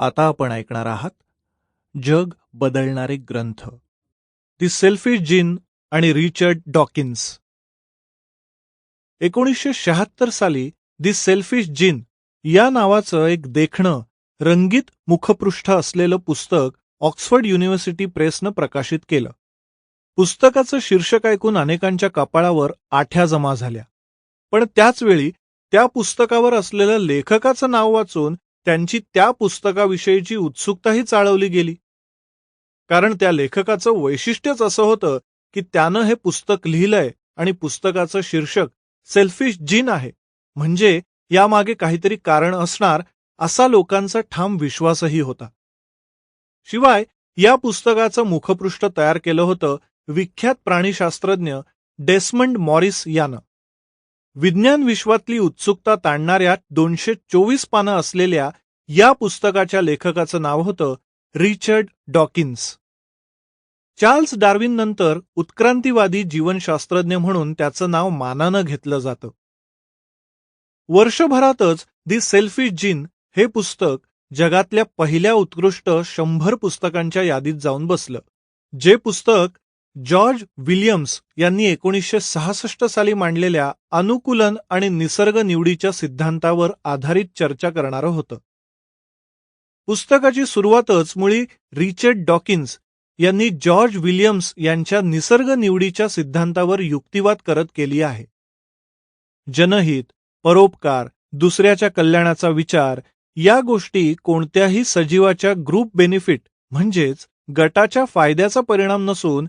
आता आपण ऐकणार आहात जग बदलणारे ग्रंथ. दी सेल्फिश जिन आणि रिचर्ड डॉकिन्स. एकोणीसशे शहात्तर साली दी सेल्फिश जिन या नावाचं एक देखणं रंगीत मुखपृष्ठ असलेलं पुस्तक ऑक्सफर्ड युनिव्हर्सिटी प्रेसनं प्रकाशित केलं. पुस्तकाचं शीर्षक ऐकून अनेकांच्या कपाळावर आठ्या जमा झाल्या. पण त्याचवेळी त्या पुस्तकावर असलेलं लेखकाचं नाव वाचून त्यांची त्या पुस्तकाविषयीची उत्सुकताही चाळवली गेली. कारण त्या लेखकाचं वैशिष्ट्यच असं होतं की त्यानं हे पुस्तक लिहिलंय आणि पुस्तकाचं शीर्षक सेल्फिश जीन आहे. म्हणजे यामागे काहीतरी कारण असणार असा लोकांचा ठाम विश्वासही होता. शिवाय या पुस्तकाचं मुखपृष्ठ तयार केलं होतं विख्यात प्राणीशास्त्रज्ञ डेस्मंड मॉरिस यानं. विज्ञान विश्वातली उत्सुकता ताणणाऱ्या दोनशे चोवीस पानं असलेल्या या पुस्तकाच्या लेखकाचं नाव होतं रिचर्ड डॉकिन्स. चार्ल्स डार्विन नंतर उत्क्रांतीवादी जीवनशास्त्रज्ञ म्हणून त्याचं नाव मानानं घेतलं जातं. वर्षभरातच दी सेल्फी जिन हे पुस्तक जगातल्या पहिल्या उत्कृष्ट शंभर पुस्तकांच्या यादीत जाऊन बसलं. जे पुस्तक जॉर्ज विलियम्स यांनी एकोणीसशे सहासष्ट साली मांडलेल्या अनुकूलन आणि निसर्ग निवडीच्या सिद्धांतावर आधारित चर्चा करणारं होतं. पुस्तकाची सुरुवातच मुळी रिचर्ड डॉकिन्स यांनी जॉर्ज विलियम्स यांच्या निसर्ग निवडीच्या सिद्धांतावर युक्तिवाद करत केली आहे. जनहित परोपकार दुसऱ्याच्या कल्याणाचा विचार या गोष्टी कोणत्याही सजीवाच्या ग्रुप बेनिफिट म्हणजेच गटाच्या फायद्याचा परिणाम नसून